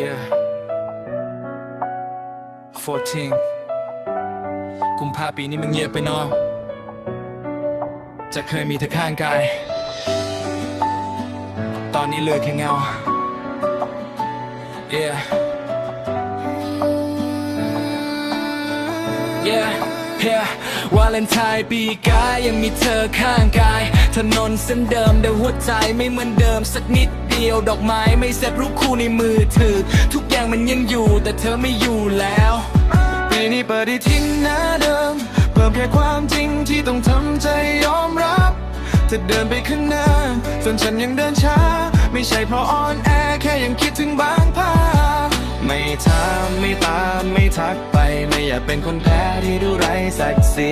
Yeah 14กุมภาปีนี้มึงเงียบไปนอะจะเคยมีเธอข้างกาย ตอนนี้เหลือแค่เงา Yeah Yeah Yeah วาเลนไทน์ปีกายยังมีเธอข้างกาย ถนนเส้นเดิมแต่หัวใจไม่เหมือนเดิมสักนิดเดียวดอกไม้ไม่เสร็จรูปคู่ในมือถือ ทุกอย่างมันยังอยู่แต่เธอไม่อยู่แล้วปีนี้เปิดได้ทิ้งหน้าเดิม เพิ่มแค่ความจริงที่ต้องทำใจยอมรับจะเดินไปข้างหน้า ส่วนฉันยังเดินช้า ไม่ใช่เพราะอ่อนแอแค่ยังคิดถึงบางภาพไม่ถามไม่ตามไม่ทักไป อยากเป็นคนแพ้ที่ดูไร้ศักดิ์ศรี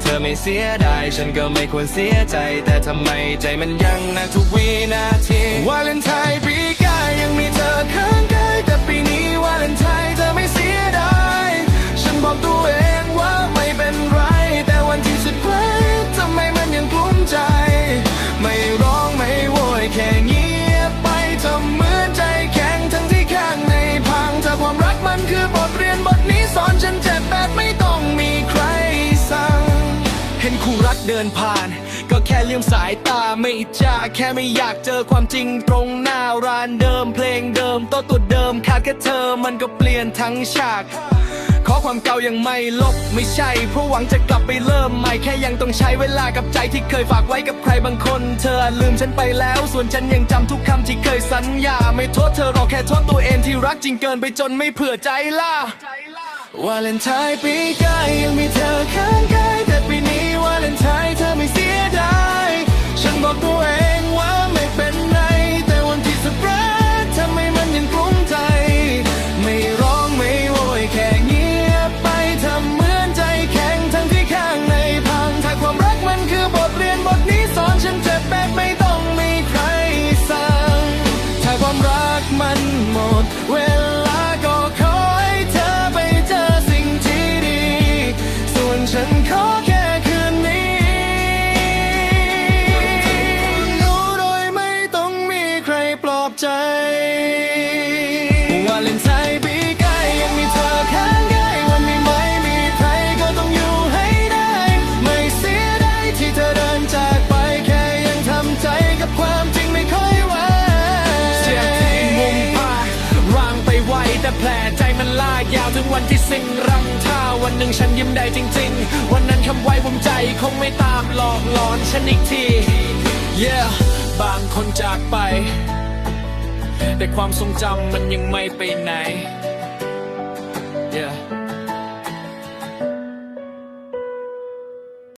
เธอไม่เสียดายฉันก็ไม่ควรเสียใจ แต่ทำไมใจมันยังนะทุกวีนา เดินผ่าน ก็แค่เลี้ยงสายตาไม่อิจฉาแค่ไม่อยากเจอความจริงตรงหน้าร้านเดิมเพลงเดิมโต๊ะตัวเดิมขาดแค่เธอมันก็เปลี่ยนทั้งฉากขอความเก่ายังไม่ลบไม่ใช่ เพราะหวังจะกลับไปเริ่มใหม่แค่ยังต้องใช้เวลากับใจที่เคยฝากไว้กับใครบางคน เธอลืมฉันไปแล้ว ส่วนฉันยังจำทุกคำที่เคยสัญญา ไม่โทษเธอหรอกแค่โทษตัวเองที่รักจริงเกินไปจนไม่เผื่อใจล่ะวาเลนไทน์ปีกายังมีเธอ ดเวลาก็ขอให้เธอไปเจอสิ่งที่ดี ส่วนฉันขอแค่คืนนี้รู้โดยไม่ต้องมีใครปลอบใจ ยาวถึงวันที่สิ่งรังท่าวันหนึ่งฉันยิ้มได้จริง ๆ วันนั้นคำไว้ผมใจคงไม่ตามหลอกหลอนฉันอีกที yeah บางคนจากไป แต่ความทรงจำมันยังไม่ไปไหน yeah